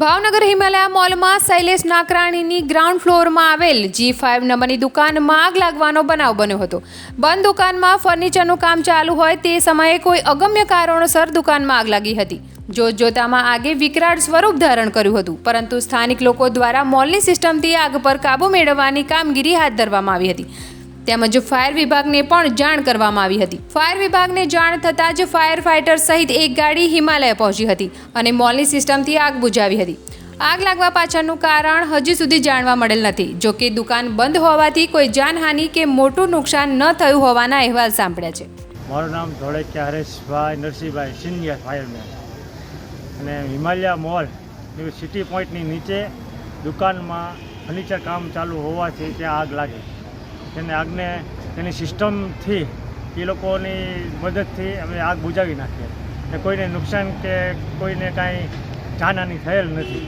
ભાવનગર હિમાલયા મોલમાં શૈલેષ નાકરાણીની ગ્રાઉન્ડ ફ્લોરમાં આવેલ G five નંબરની દુકાનમાં આગ લાગવાનો બનાવ બન્યો હતો. બંધ દુકાનમાં ફર્નિચરનું કામ ચાલુ હોય તે સમયે કોઈ અગમ્ય કારણોસર દુકાનમાં આગ લાગી હતી. જોતજોતામાં આગે વિકરાળ સ્વરૂપ ધારણ કર્યું હતું, પરંતુ સ્થાનિક લોકો દ્વારા મોલની સિસ્ટમથી આગ પર કાબૂ મેળવવાની કામગીરી હાથ ધરવામાં આવી હતી. તેમજ ફાયર વિભાગને પણ જાણ કરવામાં આવી હતી. ફાયર વિભાગને જાણ થતાં જ ફાયર ફાઇટર સહિત એક ગાડી હિમાલય પહોંચી હતી અને મોલની સિસ્ટમથી આગ બુઝાવી હતી. આગ લાગવા પાછળનું કારણ હજી સુધી જાણવા મળેલ નથી. જો કે દુકાન બંધ હોવાથી કોઈ જાનહાનિ કે મોટું નુકસાન ન થયું હોવાના અહેવાલ સાંભળ્યા છે. મારું નામ ધોળકિયા હરેશભાઈ નરસિંહભાઈ સિનિયર ફાયરમેન અને હિમાલયા મોલ સિટી પોઈન્ટની નીચે દુકાનમાં ફર્નિચર કામ ચાલુ હોવાથી ત્યાં આગ લાગી. તેને આગને તેની સિસ્ટમથી એ લોકોની મદદથી અમે આગ બુજાવી નાખીએ. અને કોઈને નુકસાન કે કોઈને કાંઈ જાનહાની થયેલ નથી.